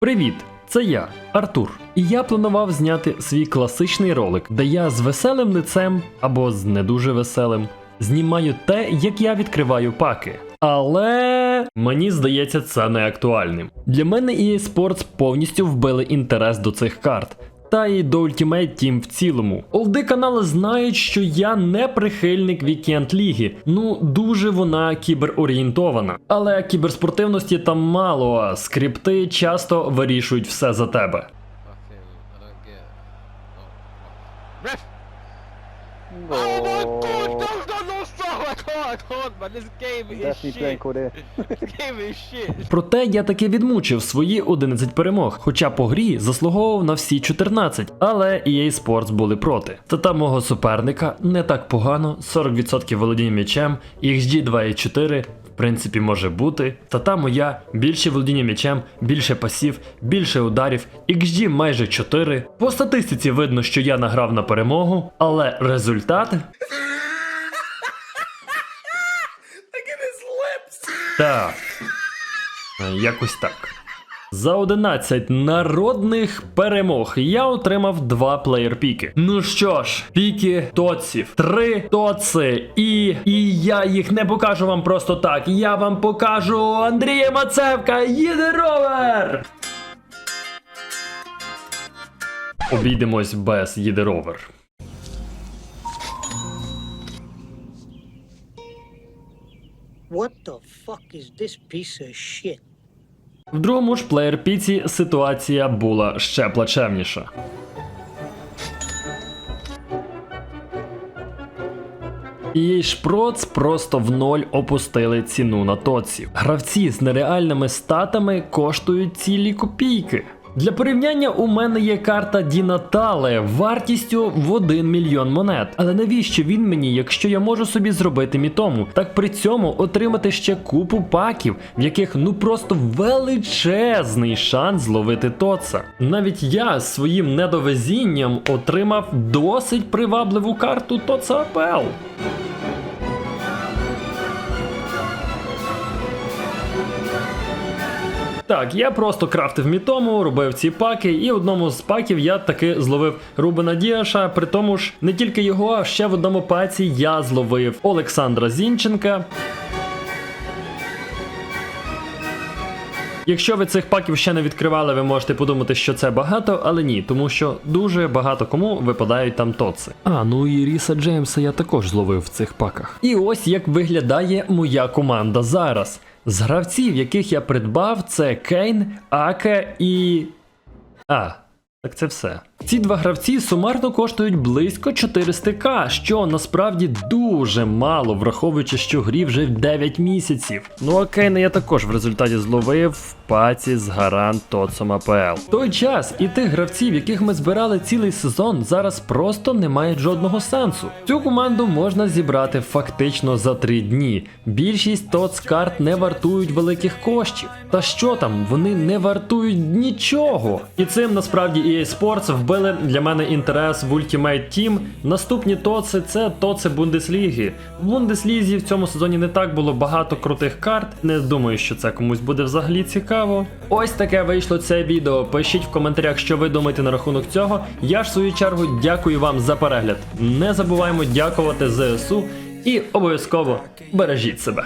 Привіт! Це я, Артур, і я планував зняти свій класичний ролик, де я з веселим лицем або з не дуже веселим знімаю те, як я відкриваю паки. Але мені здається, це не актуальним. Для мене EA Sports повністю вбили інтерес до цих карт. Та й до Ultimate Team в цілому. Олди канали знають, що я не прихильник Вікенд Ліги. Ну дуже вона кіберорієнтована. Але кіберспортивності там мало, а скрипти часто вирішують все за тебе. Fucking, I don't get. Oh, I can't, man. This game is shit. This game is shit. Проте я таки відмучив свої 11 перемог, хоча по грі заслуговував на всі 14, але EA Sports були проти. Та там мого суперника не так погано, 40% володіння м'ячем, XG 2,4. В принципі, може бути. Та та моя більше володіння м'ячем, більше пасів, більше ударів, XG майже 4. По статистиці видно, що я награв на перемогу, але результат. Так. Якось так. За 11 народних перемог я отримав два плеєр-піки. Ну що ж, піки тоців, три тоци, і. І я їх не покажу вам просто так. Я вам покажу Андрія Мацевка, їде ровер! Обійдемось без їде What the fuck is this piece of shit? В другому ж плеєр-піці ситуація була ще плачевніша. І Шпроц просто в ноль опустили ціну на тоців. Гравці з нереальними статами коштують цілі копійки. Для порівняння у мене є карта Ді Натале вартістю в 1 мільйон монет. Але навіщо він мені, якщо я можу собі зробити мітому? Так при цьому отримати ще купу паків, в яких ну просто величезний шанс зловити тоца. Навіть я своїм недовезінням отримав досить привабливу карту Тоца АПЛ. Так, я просто крафтив мітому, робив ці паки, і в одному з паків я таки зловив Рубена Діаша. При тому ж не тільки його, а ще в одному паці я зловив Олександра Зінченка. Якщо ви цих паків ще не відкривали, ви можете подумати, що це багато, але ні, тому що дуже багато кому випадають там тоци. А, ну і Ріса Джеймса я також зловив в цих паках. І ось як виглядає моя команда зараз. З гравців, яких я придбав, це Кейн, Аке і. А, так це все. Ці два гравці сумарно коштують близько 400к, що насправді дуже мало, враховуючи, що грі вже 9 місяців. Ну а Кейна я також в результаті зловив в паці з гарант Тоцом АПЛ. В той час і тих гравців, яких ми збирали цілий сезон, зараз просто не мають жодного сенсу. Цю команду можна зібрати фактично за 3 дні. Більшість тоц карт не вартують великих коштів. Та що там, вони не вартують нічого. І цим насправді EA Sports вбили для мене інтерес в Ultimate Team. Наступні тоци це тоци Бундесліги. В Бундеслізі в цьому сезоні не так було багато крутих карт. Не думаю, що це комусь буде взагалі цікаво. Ось таке вийшло це відео. Пишіть в коментарях, що ви думаєте на рахунок цього. Я ж в свою чергу дякую вам за перегляд. Не забуваємо дякувати ЗСУ і обов'язково бережіть себе.